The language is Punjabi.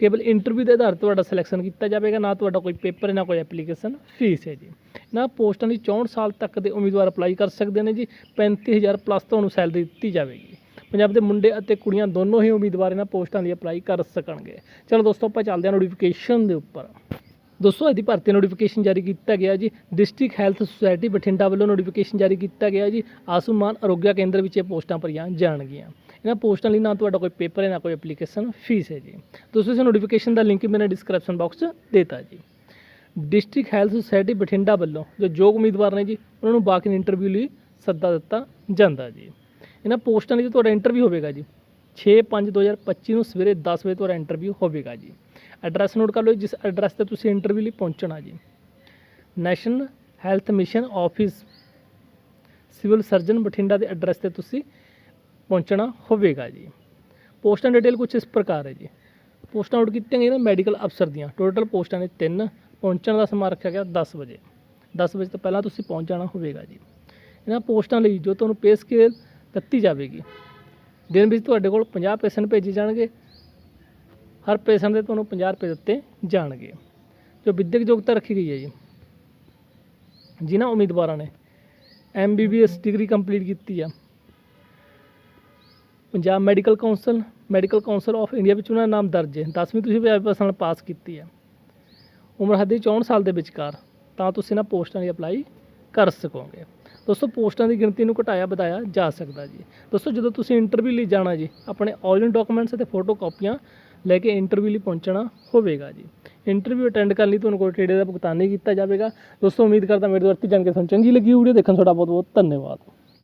ਕੇਵਲ ਇੰਟਰਵਿਊ ਦੇ ਆਧਾਰ ਤੇ ਤੁਹਾਡਾ ਸਿਲੈਕਸ਼ਨ ਕੀਤਾ ਜਾਵੇਗਾ, ਨਾ ਤੁਹਾਡਾ ਕੋਈ ਪੇਪਰ ਨਾ ਕੋਈ ਐਪਲੀਕੇਸ਼ਨ ਫੀਸ ਹੈ ਜੀ। ਨਾ ਪੋਸਟਾਂ ਲਈ 64 ਸਾਲ ਤੱਕ ਦੇ ਉਮੀਦਵਾਰ ਅਪਲਾਈ ਕਰ ਸਕਦੇ ਨੇ ਜੀ 35000 ਪਲੱਸ ਤੁਹਾਨੂੰ ਸੈਲਰੀ ਦਿੱਤੀ ਜਾਵੇਗੀ। ਪੰਜਾਬ ਦੇ ਮੁੰਡੇ ਅਤੇ ਕੁੜੀਆਂ ਦੋਨੋਂ ਹੀ ਉਮੀਦਵਾਰ ਇਹਨਾਂ ਪੋਸਟਾਂ ਲਈ ਅਪਲਾਈ ਕਰ ਸਕਣਗੇ। ਚਲੋ ਦੋਸਤੋ, ਆਪਾਂ ਚੱਲਦੇ ਹਾਂ ਨੋਟੀਫਿਕੇਸ਼ਨ ਦੇ ਉੱਪਰ। ਦੋਸਤੋ ਇਹਦੀ ਭਰਤੀ ਨੋਟੀਫਿਕੇਸ਼ਨ ਜਾਰੀ ਕੀਤਾ ਗਿਆ ਜੀ। ਡਿਸਟ੍ਰਿਕਟ ਹੈਲਥ ਸੁਸਾਇਟੀ ਬਠਿੰਡਾ ਵੱਲੋਂ ਨੋਟੀਫਿਕੇਸ਼ਨ ਜਾਰੀ ਕੀਤਾ ਗਿਆ ਜੀ। ਆਸੂਮਾਨ ਅਰੋਗਿਆ ਕੇਂਦਰ ਵਿੱਚ ਇਹ ਪੋਸਟਾਂ ਭਰੀਆਂ ਜਾਣਗੀਆਂ। ਇਹਨਾਂ ਪੋਸਟਾਂ ਲਈ ਨਾ ਤੁਹਾਡਾ ਕੋਈ ਪੇਪਰ ਹੈ, ਨਾ ਕੋਈ ਐਪਲੀਕੇਸ਼ਨ ਫੀਸ ਹੈ ਜੀ। ਤੁਸੀਂ ਇਸ ਨੋਟੀਫਿਕੇਸ਼ਨ ਦਾ ਲਿੰਕ ਮੈंने ਡਿਸਕ੍ਰਿਪਸ਼ਨ ਬਾਕਸ 'ਚ ਦੇਤਾ ਜੀ। ਡਿਸਟ੍ਰਿਕਟ ਹੈਲਥ ਸੁਸਾਇਟੀ ਬਠਿੰਡਾ ਵੱਲੋਂ ਜੋ ਯੋਗ ਉਮੀਦਵਾਰ ਨੇ ਜੀ, ਉਹਨਾਂ ਨੂੰ ਬਾਕੀ ਇੰਟਰਵਿਊ ਲਈ ਸੱਦਾ ਦਿੱਤਾ ਜਾਂਦਾ ਜੀ। ਇਹਨਾਂ ਪੋਸਟਾਂ ਲਈ ਤੁਹਾਡਾ ਇੰਟਰਵਿਊ ਹੋਵੇਗਾ ਜੀ 6/5/2025 ਨੂੰ ਸਵੇਰੇ 10 ਵਜੇ ਤੁਹਾਡਾ ਇੰਟਰਵਿਊ ਹੋਵੇਗਾ ਜੀ। ਐਡਰੈਸ ਨੋਟ ਕਰ ਲਓ ਜਿਸ ਐਡਰੈਸ ਤੇ ਤੁਸੀਂ ਇੰਟਰਵਿਊ ਲਈ ਪਹੁੰਚਣਾ ਜੀ। National health mission office civil surgeon Bathinda ਦੇ ਐਡਰੈਸ ਤੇ ਤੁਸੀਂ ਪਹੁੰਚਣਾ ਹੋਵੇਗਾ ਜੀ। ਪੋਸਟਾਂ ਡਿਟੇਲ ਕੁਝ ਇਸ ਪ੍ਰਕਾਰ ਹੈ ਜੀ। ਪੋਸਟਾਂ ਆਊਟ ਕੀਤੀਆਂ ਗਈਆਂ ਨੇ ਮੈਡੀਕਲ ਅਫਸਰ ਦੀਆਂ। ਟੋਟਲ ਪੋਸਟਾਂ ਨੇ 3 ਪਹੁੰਚਣ ਦਾ ਸਮਾਂ ਰੱਖਿਆ ਗਿਆ 10 ਵਜੇ। 10 ਵਜੇ ਤੋਂ ਪਹਿਲਾਂ ਤੁਸੀਂ ਪਹੁੰਚ ਜਾਣਾ ਹੋਵੇਗਾ ਜੀ। ਇਹਨਾਂ ਪੋਸਟਾਂ ਲਈ ਜੋ ਤੁਹਾਨੂੰ ਪੇ ਸਕੇਲ ਦਿੱਤੀ ਜਾਵੇਗੀ, ਦਿਨ ਵਿੱਚ ਤੁਹਾਡੇ ਕੋਲ 50 ਪੇਸ਼ੈਂਟ ਭੇਜੇ ਜਾਣਗੇ। ਹਰ ਪੇਸ਼ੈਂਟ ਦੇ ਤੁਹਾਨੂੰ 50 ਰੁਪਏ ਦਿੱਤੇ ਜਾਣਗੇ। ਜੋ ਵਿਦਿਅਕ ਯੋਗਤਾ ਰੱਖੀ ਗਈ ਹੈ ਜੀ। ਜਿਨ੍ਹਾਂ ਉਮੀਦਵਾਰਾਂ ਨੇ M B B S degree complete ਕੀਤੀ ਆ। Punjab medical council medical council of India ਵਿੱਚ ਉਹਨਾਂ ਦਾ ਨਾਮ ਦਰਜ ਹੈ। 10ਵੀਂ ਤੁਸੀਂ ਪੰਜਾਬੀ ਭਾਸ਼ਾ ਨਾਲ ਪਾਸ ਕੀਤੀ ਹੈ। ਉਮਰ ਹੱਦ 64 ਸਾਲ ਦੇ ਵਿਚਕਾਰ, ਤਾਂ ਤੁਸੀਂ ਇਹਨਾਂ ਪੋਸਟਾਂ ਲਈ ਅਪਲਾਈ ਕਰ ਸਕੋਗੇ। ਦੋਸਤੋ, ਪੋਸਟਾਂ ਦੀ ਗਿਣਤੀ ਨੂੰ ਘਟਾਇਆ ਵਧਾਇਆ ਜਾ ਸਕਦਾ ਜੀ। ਦੋਸਤੋ, ਜਦੋਂ ਤੁਸੀਂ ਇੰਟਰਵਿਊ ਲਈ ਜਾਣਾ ਜੀ, ਆਪਣੇ ਔਨਲਾਈਨ ਡਾਕੂਮੈਂਟਸ ਅਤੇ ਫੋਟੋ ਕਾਪੀਆਂ ਲੈ ਕੇ ਇੰਟਰਵਿਊ ਲਈ ਪਹੁੰਚਣਾ ਹੋਵੇਗਾ ਜੀ। ਇੰਟਰਵਿਊ ਅਟੈਂਡ ਕਰਨ ਲਈ ਤੁਹਾਨੂੰ ਕੋਈ ਟੇੜੇ ਦਾ ਭੁਗਤਾਨ ਨਹੀਂ ਕੀਤਾ ਜਾਵੇਗਾ। ਦੋਸਤੋ, ਉਮੀਦ ਕਰਦਾ ਮੇਰੇ ਦੁਆਰਾ ਜਾਣਕਾਰੀ ਤੁਹਾਨੂੰ ਚੰਗੀ ਲੱਗੀ ਵੀਡੀਓ। ਦੇਖਣ ਤੁਹਾਡਾ ਬਹੁਤ ਬਹੁਤ ਧੰਨਵਾਦ।